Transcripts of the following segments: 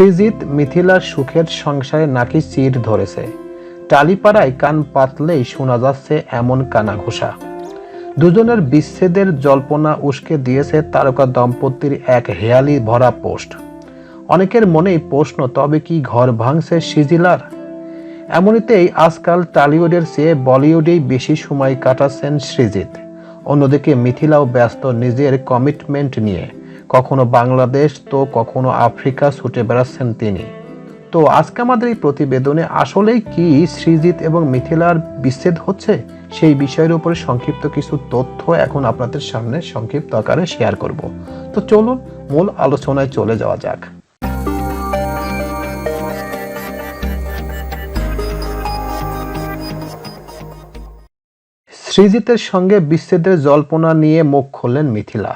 সৃজিত মিথিলার সুখের সংসারে নাকি চির ধরেছে। টালিপাড়ায় কান পাতলেই শোনা যাচ্ছে এমন কানাঘোষা। দুজনের বিচ্ছেদের জল্পনা উস্কে দিয়েছে তারকা দম্পতির এক হেয়ালি ভরা পোস্ট। অনেকের মনেই প্রশ্ন, তবে কি ঘর ভাঙছে সিজিলার? এমনিতেই আজকাল টালিউডের চেয়ে বলিউডেই বেশি সময় কাটাচ্ছেন সৃজিত অন্যদিকে মিথিলাও ব্যস্ত নিজের কমিটমেন্ট নিয়ে। কখনো বাংলাদেশ, তো কখনো আফ্রিকা ছুটে বেড়াচ্ছেন তিনি। তো আজকে আমাদের এই প্রতিবেদনে আসলেই কি সৃজিত এবং মিথিলার বিচ্ছেদ হচ্ছে? সেই বিষয়ের উপরে সংক্ষিপ্ত কিছু তথ্য এখন আপনাদের সামনে সংক্ষিপ্ত আকারে শেয়ার করব। তো চলুন, মূল আলোচনায় চলে যাওয়া যাক। সৃজিতের সঙ্গে বিচ্ছেদের জল্পনা নিয়ে মুখ খুললেন মিথিলা।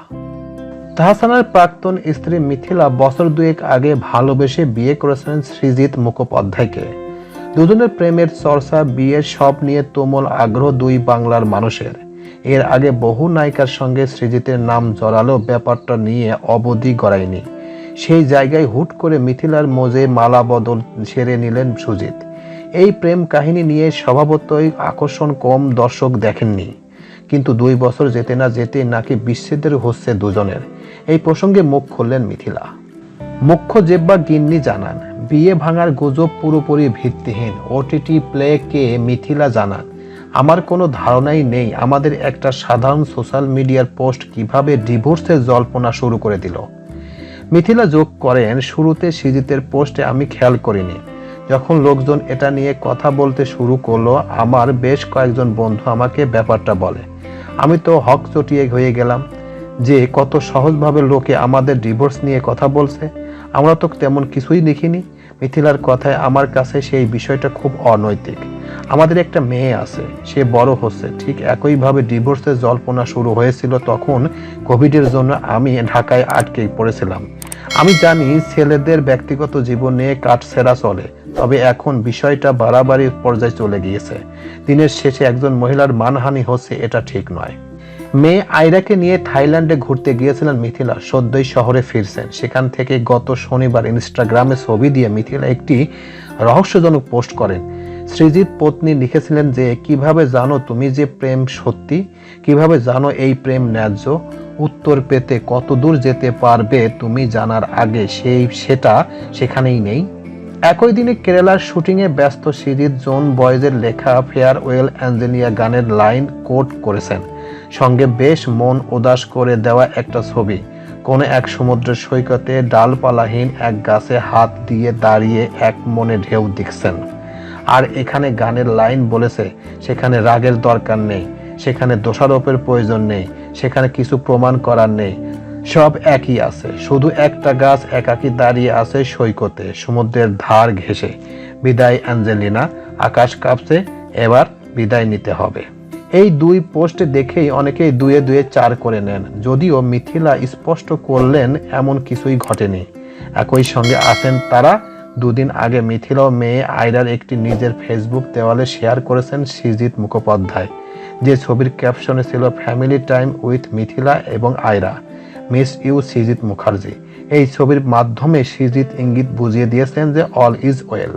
তাহসানের প্রাক্তন স্ত্রী মিথিলা বছর দুয়েক আগে ভালোবেসে বিয়ে করেছিলেন সৃজিত মুখোপাধ্যায়কে। দুজনের প্রেমের চর্চা, বিয়ের সব নিয়ে তুমুল আগ্রহ দুই বাংলার মানুষের। এর আগে বহু নায়িকার সঙ্গে সৃজিতের নাম জড়ালো ব্যাপারটা নিয়ে অবধি গড়ায়নি। সেই জায়গায় হুট করে মিথিলার মোজে মালা বদল সেরে নিলেন সুজিত। এই প্রেম কাহিনী নিয়ে স্বভাবতই আকর্ষণ কম দর্শক দেখেননি। কিন্তু দুই বছর যেতে না যেতে নাকি বিচ্ছেদের হচ্ছে দুজনের। এই প্রসঙ্গে মুখ খুললেন মিথিলা। মুখ্য জেব্বা গিন্নি জানান, বিয়ে ভাঙার গুজব পুরোপুরি ভিত্তিহীন। ওটিটি প্লে কে মিথিলা জানান, আমার কোনো ধারণাই নেই আমাদের একটা সাধারণ সোশ্যাল মিডিয়ার পোস্ট কীভাবে ডিভোর্সের জল্পনা শুরু করে দিল। মিথিলা যোগ করেন, শুরুতে সিজিতের পোস্টে আমি খেয়াল করিনি। যখন লোকজন এটা নিয়ে কথা বলতে শুরু করল, আমার বেশ কয়েকজন বন্ধু আমাকে ব্যাপারটা বলে। আমি তো হক চটিয়ে হয়ে গেলাম। যে কত সহজভাবে লোকে আমাদের ডিভোর্স নিয়ে কথা বলছে, আমরা তো তেমন কিছুই দেখিনি। মিথিলার কথায় আমার কাছে সেই বিষয়টা খুব অনৈতিক। আমাদের একটা মেয়ে আছে, সে বড় হচ্ছে, ঠিক একইভাবে ডিভোর্সের জল্পনা শুরু হয়েছিল তখন কোভিডের জন্য আমি ঢাকায় আটকে পড়েছিলাম। আমি জানি ছেলেদের ব্যক্তিগত জীবন কাটছেড়া চলে, তবে এখন বিষয়টা বাড়াবাড়ি পর্যায়ে চলে গিয়েছে। দিনের শেষে একজন মহিলার মানহানি হচ্ছে এটা ঠিক নয়। মেয়ে আইরাকে নিয়ে থাইল্যান্ডে ঘুরতে গিয়েছিলেন মিথিলা। সদ্যই শহরে ফিরছেন। সেখান থেকে গত শনিবার ইনস্টাগ্রামে ছবি দিয়ে মিথিলা একটি রহস্যজনক পোস্ট করেন। সৃজিত পত্নী লিখেছিলেন যে, কীভাবে জানো তুমি যে প্রেম সত্যি? কীভাবে জানো এই প্রেম ন্যায্য? উত্তর পেতে কত দূর যেতে পারবে তুমি জানার আগে সেই সেটা সেখানেই নেই। একই দিনে কেরালার শুটিংয়ে ব্যস্ত সিরিজ জোন বয়েজের লেখা ফেয়ার ওয়েল অ্যাঞ্জেলিয়া গানের লাইন কোট করেছেন। সঙ্গে বেশ মন উদাস করে দেওয়া একটা ছবি। কোনো এক সমুদ্র সৈকতে ডালপালাহীন এক গাছে হাত দিয়ে দাঁড়িয়ে এক মনে ঢেউ দেখছেন। আর এখানে গানের লাইন বলেছে, সেখানে রাগের দরকার নেই, সেখানে দোষারোপের প্রয়োজন নেই, সেখানে কিছু প্রমাণ করার নেই। সব একই আছে, শুধু একটা গাছ একাকি দাঁড়িয়ে আছে সৈকতে, সমুদ্রের ধার ঘেঁষে। বিদায়, অ্যাঞ্জেলিনা, আকাশ কাঁপছে, এবার বিদায় নিতে হবে। এই দুই পোস্ট দেখেই অনেকেই দুয়ে দুয়ে চার করে নেন, যদিও মিথিলা স্পষ্ট করলেন এমন কিছুই ঘটেনি। একই সঙ্গে আছেন তারা। দুদিন আগে মিথিলা মেয়ে আয়রার একটি নিজের ফেসবুক দেওয়ালে শেয়ার করেছেন সৃজিত মুখোপাধ্যায়, যে ছবির ক্যাপশনে ছিল ফ্যামিলি টাইম উইথ মিথিলা এবং আয়রা মিস ইউ সৃজিত মুখার্জি এই ছবির মাধ্যমে সৃজিত ইঙ্গিত বুঝিয়ে দিয়েছেন যে অল ইজ ওয়েল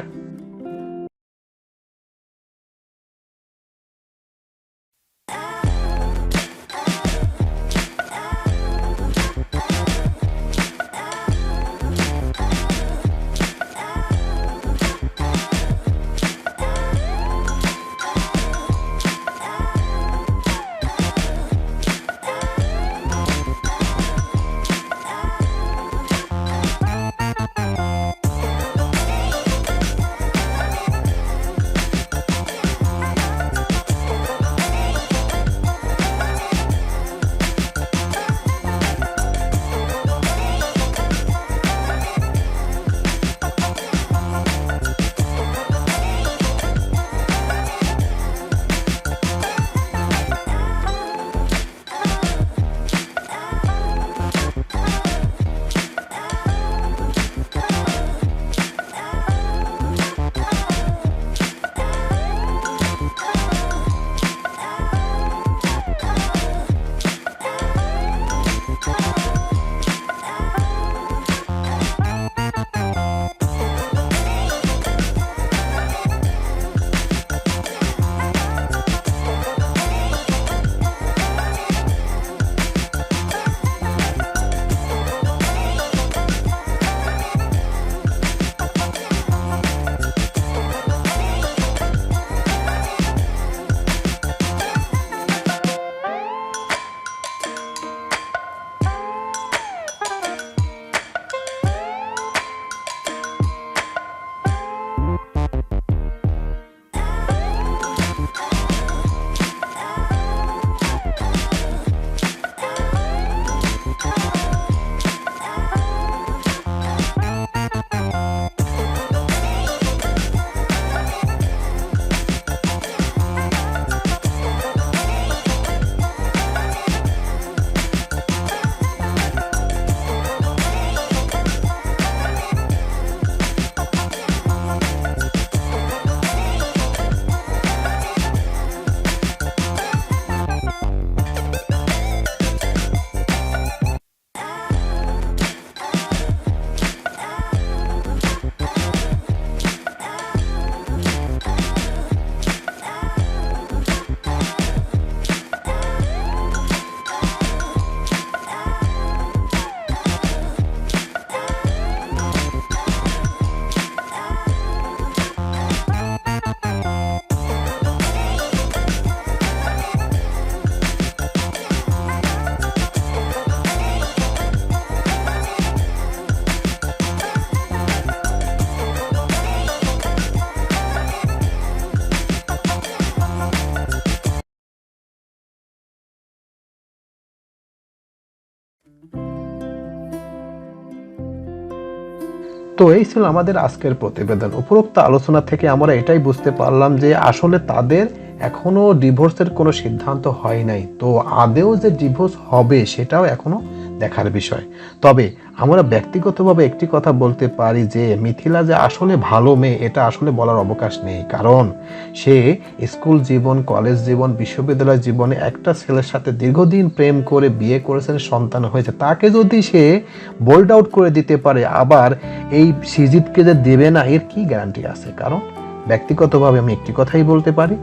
তো এই ছিল আমাদের আজকের প্রতিবেদন। উপরোক্ত আলোচনা থেকে আমরা এটাই বুঝতে পারলাম যে আসলে তাদের এখনও ডিভোর্সের কোনো সিদ্ধান্ত হয় নাই। তো আদেও যে ডিভোর্স হবে সেটাও এখনও দেখার বিষয়। তবে আমরা ব্যক্তিগতভাবে একটি কথা বলতে পারি যে, মিথিলা যে আসলে ভালো মেয়ে, এটা আসলে বলার অবকাশ নেই। কারণ সে স্কুল জীবন, কলেজ জীবন, বিশ্ববিদ্যালয় জীবনে একটা ছেলের সাথে দীর্ঘদিন প্রেম করে বিয়ে করেছেন, সন্তান হয়েছে। তাকে যদি সে বোল্ড আউট করে দিতে পারে, আবার এই সিজিতকে যে দেবে না, এর কি গ্যারান্টি আছে? কারণ ব্যক্তিগতভাবে আমি একটি কথাই বলতে পারি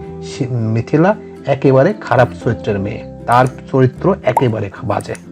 মিথিলা একেবারে খারাপ চরিত্রের মেয়ে। তার চরিত্র একেবারে বাজে।